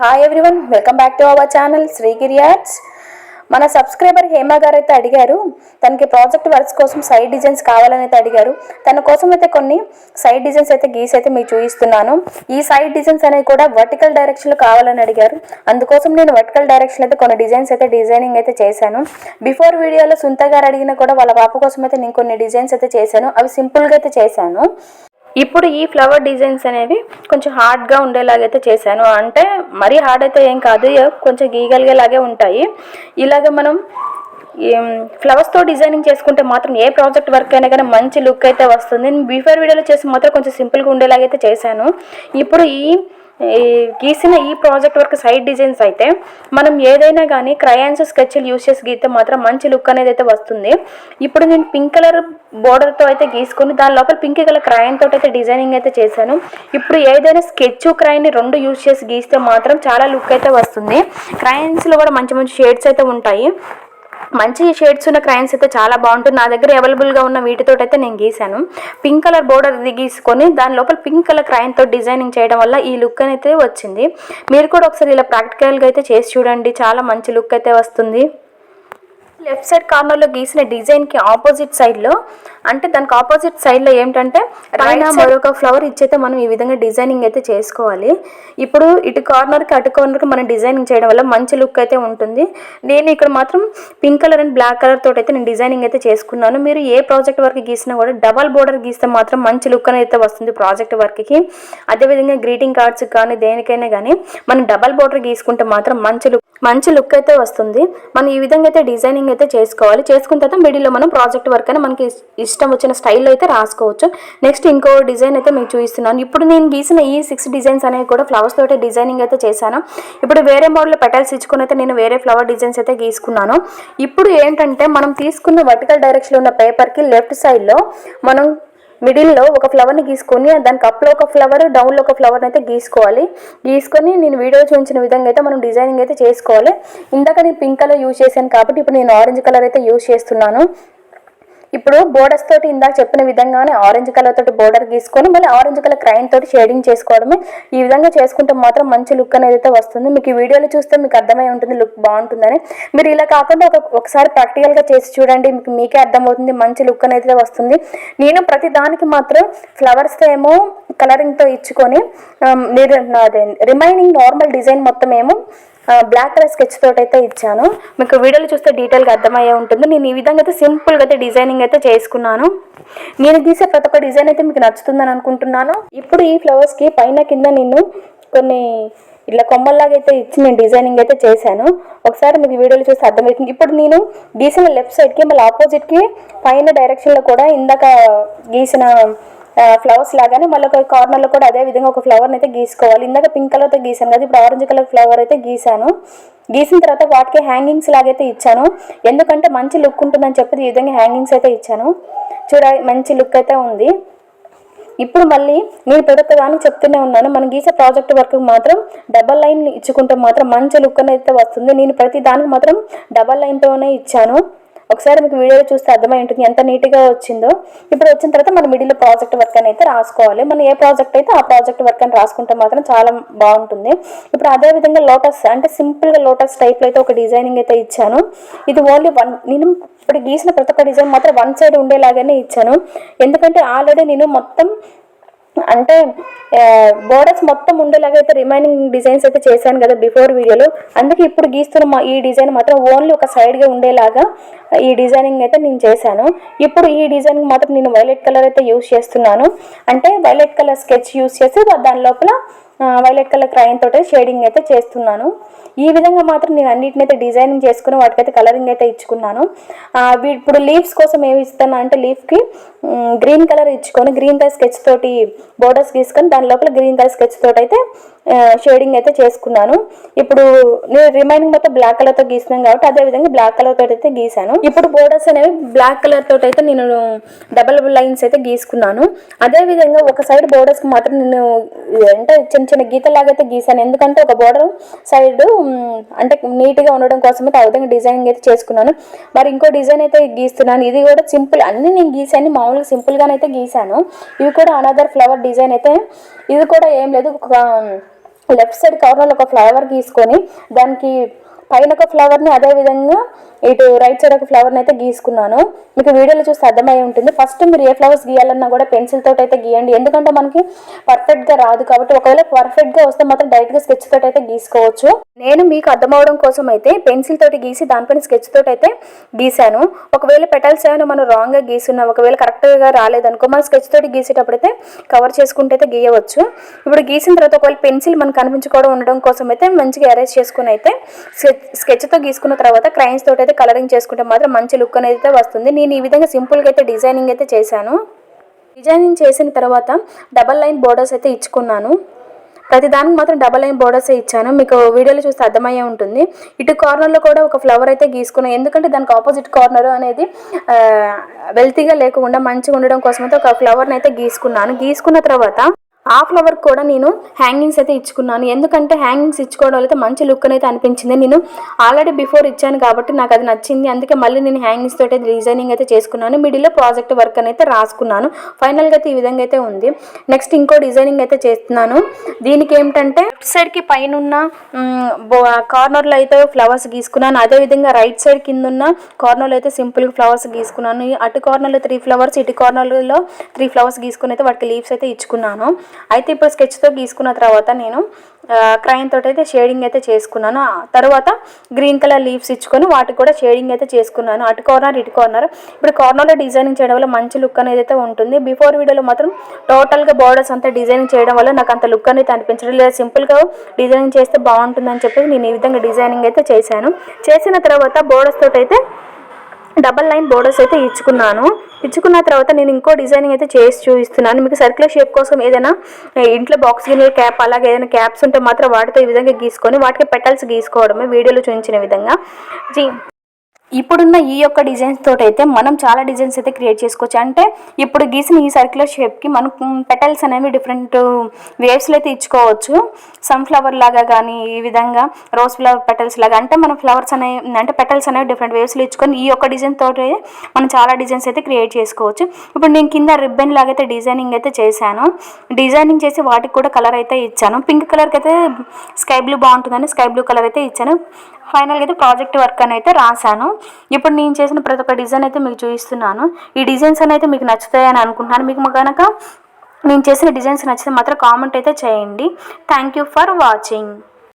Hi everyone welcome back to our channel Srigiri ads మన subscriber Hema గారు అయితే అడిగారు తనకి ప్రాజెక్ట్ వర్క్స్ కోసం సైడ్ డిజైన్స్ కావాలని అయితే అడిగారు. తన కోసం అయితే కొన్ని సైడ్ డిజైన్స్ అయితే గీసి అయితే మీకు చూపిస్తున్నాను. ఈ సైడ్ డిజైన్స్ అనేవి కూడా వర్టికల్ డైరెక్షన్లో కావాలని అడిగారు. అందుకోసం నేను వర్టికల్ డైరెక్షన్ అయితే కొన్ని డిజైన్స్ అయితే డిజైనింగ్ అయితే చేశాను. బిఫోర్ వీడియోలో సుంత గారు అడిగిన కూడా వాళ్ళ పాప కోసం అయితే నేను కొన్ని డిజైన్స్ అయితే చేశాను. అవి సింపుల్గా అయితే చేశాను. ఇప్పుడు ఈ ఫ్లవర్ డిజైన్స్ అనేవి కొంచెం హార్డ్గా ఉండేలాగైతే చేశాను. అంటే మరీ హార్డ్ అయితే ఏం కాదు కొంచెం గీగలిగేలాగే ఉంటాయి. ఇలాగ మనం ఫ్లవర్స్తో డిజైనింగ్ చేసుకుంటే మాత్రం ఏ ప్రాజెక్ట్ వర్క్ అయినా కానీ మంచి లుక్ అయితే వస్తుంది. నేను బిఫోర్ వీడియోలో చేసి మాత్రం కొంచెం సింపుల్గా ఉండేలాగైతే చేశాను. ఇప్పుడు ఈ ఈ గీసిన ఈ ప్రాజెక్ట్ వర్క్ సైడ్ డిజైన్స్ అయితే మనం ఏదైనా కానీ క్రయాన్స్ స్కెచ్లు యూస్ చేసి గీస్తే మాత్రం మంచి లుక్ అనేది అయితే వస్తుంది. ఇప్పుడు నేను పింక్ కలర్ బోర్డర్తో అయితే గీసుకొని దాని లోపల పింక్ కలర్ క్రయాన్ తోటి అయితే డిజైనింగ్ అయితే చేశాను. ఇప్పుడు ఏదైనా స్కెచ్ క్రయాన్ని రెండు యూస్ చేసి గీస్తే మాత్రం చాలా లుక్ అయితే వస్తుంది. క్రయాన్స్లో కూడా మంచి మంచి షేడ్స్ అయితే ఉంటాయి. మంచి షేడ్స్ ఉన్న క్రైన్స్ అయితే చాలా బాగుంటుంది. నా దగ్గర అవైలబుల్గా ఉన్న వీటితో అయితే నేను గీశాను పింక్ కలర్ బోర్డర్ గీసుకొని దాని లోపల పింక్ కలర్ క్రైన్తో డిజైనింగ్ చేయడం వల్ల ఈ లుక్ అయితే వచ్చింది. మీరు కూడా ఒకసారి ఇలా ప్రాక్టికల్గా అయితే చేసి చూడండి. చాలా మంచి లుక్ అయితే వస్తుంది. లెఫ్ట్ సైడ్ కార్నర్లో గీసిన డిజైన్కి ఆపోజిట్ సైడ్లో అంటే దానికి ఆపోజిట్ సైడ్లో ఏంటంటే పైన మరొక ఫ్లవర్ ఇచ్చైతే మనం ఈ విధంగా డిజైనింగ్ అయితే చేసుకోవాలి. ఇప్పుడు ఇటు కార్నర్కి అటు కార్నర్కి మనం డిజైనింగ్ చేయడం వల్ల మంచి లుక్ అయితే ఉంటుంది. నేను ఇక్కడ మాత్రం pink colour and black colour తోటి అయితే నేను డిజైనింగ్ అయితే చేసుకున్నాను. మీరు ఏ ప్రాజెక్ట్ వర్క్ గీసినా కూడా డబల్ బోర్డర్ గీస్తే మాత్రం మంచి లుక్ అనేది అయితే వస్తుంది ప్రాజెక్ట్ వర్క్కి అదేవిధంగా గ్రీటింగ్ కార్డ్స్ కానీ దేనికైనా కానీ మనం డబల్ బోర్డర్ గీసుకుంటే మాత్రం మంచి లుక్ మంచి లుక్ అయితే వస్తుంది. మనం ఈ విధంగా అయితే డిజైనింగ్ అయితే చేసుకోవాలి. చేసుకున్న తర్వాత మిడిల్లో మనం ప్రాజెక్ట్ వర్క్ అని మనకి ఇష్టం వచ్చిన స్టైల్లో అయితే రాసుకోవచ్చు. నెక్స్ట్ ఇంకో డిజైన్ అయితే మీకు చూపిస్తున్నాను. ఇప్పుడు నేను గీసిన ఈ సిక్స్ డిజైన్స్ అనేవి కూడా ఫ్లవర్స్ తోటి డిజైనింగ్ అయితే చేశాను. ఇప్పుడు వేరే మోడల్ పెటల్స్ ఇచ్చుకుని అయితే నేను వేరే ఫ్లవర్ డిజైన్స్ అయితే గీసుకున్నాను. ఇప్పుడు ఏంటంటే మనం తీసుకున్న వర్టికల్ డైరెక్షన్లో ఉన్న పేపర్కి లెఫ్ట్ సైడ్లో మనం మిడిల్లో ఒక ఫ్లవర్ని గీసుకొని దానికి అప్లో ఒక ఫ్లవర్ డౌన్లో ఒక ఫ్లవర్ అయితే గీసుకోవాలి. గీసుకొని నేను వీడియో చూపించిన విధంగా అయితే మనం డిజైనింగ్ అయితే చేసుకోవాలి. ఇందాక నేను పింక్ కలర్ యూజ్ చేశాను కాబట్టి ఇప్పుడు నేను ఆరెంజ్ కలర్ అయితే యూజ్ చేస్తున్నాను. ఇప్పుడు బోర్డర్స్ తోటి ఇందాక చెప్పిన విధంగానే ఆరెంజ్ కలర్ తోటి బోర్డర్ గీసుకొని మళ్ళీ ఆరెంజ్ కలర్ క్రైన్ తోటి షేడింగ్ చేసుకోవడమే. ఈ విధంగా చేసుకుంటే మాత్రం మంచి లుక్ అనేది అయితే వస్తుంది. మీకు ఈ వీడియోలో చూస్తే మీకు అర్థమై ఉంటుంది లుక్ బాగుంటుందని. మీరు ఇలా కాకుండా ఒక ఒకసారి ప్రాక్టికల్గా చేసి చూడండి. మీకు మీకే అర్థమవుతుంది మంచి లుక్ అనేది వస్తుంది. నేను ప్రతి దానికి మాత్రం ఫ్లవర్స్తో ఏమో కలరింగ్తో ఇచ్చుకొని అదే రిమైనింగ్ నార్మల్ డిజైన్ మొత్తం ఏమో బ్లాక్ కలర్ స్కెచ్ తోటి అయితే ఇచ్చాను. మీకు వీడియోలు చూస్తే డీటెయిల్గా అర్థమయ్యే ఉంటుంది. నేను ఈ విధంగా అయితే సింపుల్గా అయితే డిజైనింగ్ అయితే చేసుకున్నాను. నేను గీసే ప్రతి ఒక్క డిజైన్ అయితే మీకు నచ్చుతుందని అనుకుంటున్నాను. ఇప్పుడు ఈ ఫ్లవర్స్కి పైన కింద నేను కొన్ని ఇట్లా కొమ్మల్లాగా అయితే ఇచ్చి నేను డిజైనింగ్ అయితే చేశాను. ఒకసారి మీకు వీడియోలు చూస్తే అర్థమవుతుంది. ఇప్పుడు నేను గీసిన లెఫ్ట్ సైడ్కి మళ్ళీ ఆపోజిట్కి పైన డైరెక్షన్లో కూడా ఇందాక గీసిన ఫ్లవర్స్ లాగానే మళ్ళీ ఒక కార్నర్లో కూడా అదే విధంగా ఒక ఫ్లవర్ని అయితే గీసుకోవాలి. ఇందాక పింక్ కలర్తో గీసాను కదా ఇప్పుడు ఆరెంజ్ కలర్ ఫ్లవర్ అయితే గీసాను గీసిన తర్వాత వాటికి హ్యాంగింగ్స్ లాగైతే ఇచ్చాను. ఎందుకంటే మంచి లుక్ ఉంటుందని చెప్పి ఈ విధంగా హ్యాంగింగ్స్ అయితే ఇచ్చాను. చూడ మంచి లుక్ అయితే ఉంది. ఇప్పుడు మళ్ళీ నేను ప్రతి చెప్తూనే ఉన్నాను. మనం గీసే ప్రాజెక్ట్ వర్క్ మాత్రం డబల్ లైన్ ఇచ్చుకుంటే మాత్రం మంచి లుక్ అనేది వస్తుంది. నేను ప్రతి దానికి మాత్రం డబల్ లైన్తోనే ఇచ్చాను. ఒకసారి మీకు వీడియో చూస్తే అర్థమై ఉంటుంది ఎంత నీట్గా వచ్చిందో. ఇప్పుడు వచ్చిన తర్వాత మన మిడిల్ ప్రాజెక్ట్ వర్క్ అని అయితే రాసుకోవాలి. మనం ఏ ప్రాజెక్ట్ అయితే ఆ ప్రాజెక్ట్ వర్క్ అని రాసుకుంటే మాత్రం చాలా బాగుంటుంది. ఇప్పుడు అదే విధంగా లోటస్ అంటే సింపుల్గా లోటస్ టైప్లో అయితే ఒక డిజైనింగ్ అయితే ఇచ్చాను. ఇది ఓన్లీ వన్ నేను ఇప్పుడు గీసిన ప్రతి ఒక్క డిజైన్ మాత్రం వన్ సైడ్ ఉండేలాగానే ఇచ్చాను. ఎందుకంటే ఆల్రెడీ నేను మొత్తం అంటే బోర్డర్స్ మొత్తం ఉండేలాగా అయితే రిమైనింగ్ డిజైన్స్ అయితే చేశాను కదా బిఫోర్ వీడియోలో. అందుకే ఇప్పుడు గీస్తున్న ఈ డిజైన్ మాత్రం ఓన్లీ ఒక సైడ్గా ఉండేలాగా ఈ డిజైనింగ్ అయితే నేను చేశాను. ఇప్పుడు ఈ డిజైన్ మాత్రం నేను వైలెట్ కలర్ అయితే యూస్ చేస్తున్నాను. అంటే వైలెట్ కలర్ స్కెచ్ యూస్ చేసి దాని లోపల వైలెట్ కలర్ క్రైన్ తోటి షేడింగ్ అయితే చేస్తున్నాను. ఈ విధంగా మాత్రం నేను అన్నిటిని అయితే డిజైనింగ్ చేసుకుని వాటికైతే కలరింగ్ అయితే ఇచ్చుకున్నాను. ఇప్పుడు లీవ్స్ కోసం ఏమి ఇస్తాను అంటే లీఫ్కి గ్రీన్ కలర్ ఇచ్చుకొని గ్రీన్ కలర్ స్కెచ్ తోటి బోర్డర్స్ గీసుకొని దాని లోపల గ్రీన్ కలర్ స్కెచ్ తోటి అయితే షేడింగ్ అయితే చేసుకున్నాను. ఇప్పుడు నేను రిమైనింగ్ మొత్తం బ్లాక్ కలర్తో గీసినాను కాబట్టి అదే విధంగా బ్లాక్ కలర్ తోటి అయితే గీసాను. ఇప్పుడు బోర్డర్స్ అనేవి బ్లాక్ కలర్ తోటి అయితే నేను డబల్ లైన్స్ అయితే గీసుకున్నాను. అదేవిధంగా ఒక సైడ్ బోర్డర్స్కి మాత్రం నేను అంటే చిన్న చిన్న గీతలాగా అయితే గీసాను. ఎందుకంటే ఒక బోర్డర్ సైడ్ అంటే నీట్గా ఉండడం కోసం అయితే ఆ విధంగా డిజైనింగ్ అయితే చేసుకున్నాను. మరి ఇంకో డిజైన్ అయితే గీస్తున్నాను. ఇది కూడా సింపుల్ అన్ని నేను గీసాను మామూలుగా సింపుల్గానైతే గీసాను. ఇవి కూడా అనదర్ ఫ్లవర్ డిజైన్ అయితే. ఇది కూడా ఏం లేదు. ఒక లెఫ్ట్ సైడ్ కార్నర్లో ఒక ఫ్లవర్ గీసుకొని దానికి పైన ఒక ఫ్లవర్ని అదే విధంగా ఇటు రైట్ సైడ్ ఒక ఫ్లవర్ని అయితే గీసుకున్నాను. మీకు వీడియోలో చూస్తే అర్థమై ఉంటుంది. ఫస్ట్ మీరు ఏ ఫ్లవర్స్ గీయాలన్నా కూడా పెన్సిల్ తోటి అయితే గీయండి. ఎందుకంటే మనకి పర్ఫెక్ట్గా రాదు కాబట్టి ఒకవేళ పర్ఫెక్ట్గా వస్తే మాత్రం డైరెక్ట్గా స్కెచ్ తోటి అయితే గీసుకోవచ్చు. నేను మీకు అర్థమవడం కోసం అయితే పెన్సిల్ తోటి గీసి దానిపైన స్కెచ్ తోటి అయితే గీశాను. ఒకవేళ పెటల్స్ ఏమైనా మనం రాంగ్గా గీసున్నాం ఒకవేళ కరెక్ట్గా రాలేదనుకో మనం స్కెచ్ తోటి గీసేటప్పుడు అయితే కవర్ చేసుకుంటే అయితే గీయవచ్చు. ఇప్పుడు గీసిన తర్వాత ఒకవేళ పెన్సిల్ మనకు కనిపించుకోవడం ఉండడం కోసం అయితే మంచిగా అరేంజ్ చేసుకుని అయితే స్కెచ్తో గీసుకున్న తర్వాత క్రైన్స్ తోటి అయితే కలరింగ్ చేసుకుంటే మాత్రం మంచి లుక్ అనేది అయితే వస్తుంది. నేను ఈ విధంగా సింపుల్గా అయితే డిజైనింగ్ అయితే చేశాను. డిజైనింగ్ చేసిన తర్వాత డబల్ లైన్ బోర్డర్స్ అయితే ఇచ్చుకున్నాను. ప్రతి దానికి మాత్రం డబల్ లైన్ బోర్డర్స్ ఇచ్చాను. మీకు వీడియోలో చూస్తే అర్థమయ్యే ఉంటుంది. ఇటు కార్నర్లో కూడా ఒక ఫ్లవర్ అయితే గీసుకున్నాను. ఎందుకంటే దానికి ఆపోజిట్ కార్నర్ అనేది వెల్తీగా లేకుండా మంచిగా ఉండడం కోసం అయితే ఒక ఫ్లవర్ని అయితే గీసుకున్నాను. గీసుకున్న తర్వాత ఆ ఫ్లవర్ కూడా నేను హ్యాంగింగ్స్ అయితే ఇచ్చుకున్నాను. ఎందుకంటే హ్యాంగింగ్స్ ఇచ్చుకోవడం వల్ల అయితే మంచి లుక్ అయితే అనిపించింది. నేను ఆల్రెడీ బిఫోర్ ఇచ్చాను కాబట్టి నాకు అది నచ్చింది. అందుకే మళ్ళీ నేను హ్యాంగింగ్స్ తోటి డిజైనింగ్ అయితే చేసుకున్నాను. మిడిల్లో ప్రాజెక్ట్ వర్క్ అని అయితే రాసుకున్నాను. ఫైనల్గా అయితే ఈ విధంగా అయితే ఉంది. నెక్స్ట్ ఇంకో డిజైనింగ్ అయితే చేస్తున్నాను. దీనికి ఏమిటంటే లెఫ్ట్ సైడ్కి పైన ఉన్న కార్నర్లో అయితే ఫ్లవర్స్ గీసుకున్నాను. అదేవిధంగా రైట్ సైడ్ కింద ఉన్న కార్నర్లో అయితే సింపుల్గా ఫ్లవర్స్ గీసుకున్నాను. అటు కార్నర్లో త్రీ ఫ్లవర్స్ ఇటు కార్నర్లో త్రీ ఫ్లవర్స్ గీసుకుని అయితే వాటికి లీవ్స్ అయితే ఇచ్చుకున్నాను. అయితే ఇప్పుడు స్కెచ్తో గీసుకున్న తర్వాత నేను క్రైన్ తోటి అయితే షేడింగ్ అయితే చేసుకున్నాను. తర్వాత గ్రీన్ కలర్ లీవ్స్ ఇచ్చుకొని వాటికి కూడా షేడింగ్ అయితే చేసుకున్నాను. అటు కార్నర్ ఇటు కార్నర్ ఇప్పుడు కార్నర్లో డిజైనింగ్ చేయడం వల్ల మంచి లుక్ అనేది అయితే ఉంటుంది. బిఫోర్ వీడియోలో మాత్రం టోటల్గా బార్డర్స్ అంతా డిజైనింగ్ చేయడం వల్ల నాకు అంత లుక్ అనేది అనిపించడం లేదా. సింపుల్గా డిజైనింగ్ చేస్తే బాగుంటుందని చెప్పి నేను ఈ విధంగా డిజైనింగ్ అయితే చేశాను. చేసిన తర్వాత బోర్డర్స్ తోటి అయితే డబల్ లైన్ బోర్డర్స్ అయితే ఇచ్చుకున్నాను. ఇచ్చుకున్న తర్వాత నేను ఇంకో డిజైనింగ్ అయితే చేసి చూపిస్తున్నాను. మీకు సర్క్యులర్ షేప్ కోసం ఏదైనా ఇంట్లో బాక్స్ గిన్నెల క్యాప్ అలాగే ఏదైనా క్యాప్స్ ఉంటే మాత్రం వాటితో ఈ విధంగా గీసుకొని వాటికి పెటల్స్ గీసుకోవడమే వీడియోలో చూపించిన విధంగా. జీ ఇప్పుడున్న ఈ యొక్క డిజైన్స్ తోటి అయితే మనం చాలా డిజైన్స్ అయితే క్రియేట్ చేసుకోవచ్చు. అంటే ఇప్పుడు గీసిన ఈ సర్క్యులర్ షేప్కి మనం పెటల్స్ అనేవి డిఫరెంట్ వేవ్స్లో అయితే ఇచ్చుకోవచ్చు. సన్ఫ్లవర్ లాగా కానీ ఈ విధంగా రోజ్ ఫ్లవర్ పెటల్స్ లాగా అంటే మనం ఫ్లవర్స్ అనేవి అంటే పెటల్స్ అనేవి డిఫరెంట్ వేవ్స్లో ఇచ్చుకొని ఈ యొక్క డిజైన్ తోటి మనం చాలా డిజైన్స్ అయితే క్రియేట్ చేసుకోవచ్చు. ఇప్పుడు నేను కింద రిబ్బన్ లాగా అయితే డిజైనింగ్ అయితే చేశాను. డిజైనింగ్ చేసి వాటికి కూడా కలర్ అయితే ఇచ్చాను. పింక్ కలర్కి అయితే స్కై బ్లూ బాగుంటుందని స్కై బ్లూ కలర్ అయితే ఇచ్చాను. ఫైనల్గా అయితే ప్రాజెక్ట్ వర్క్ అని అయితే రాశాను. ఇప్పుడు నేను చేసిన ప్రతి ఒక్క డిజైన్ అయితే మీకు చూపిస్తున్నాను. ఈ డిజైన్స్ అని అయితే మీకు నచ్చుతాయని అనుకుంటున్నాను. మీకు కనుక నేను చేసిన డిజైన్స్ నచ్చితే మాత్రం కామెంట్ అయితే చేయండి. Thank you for watching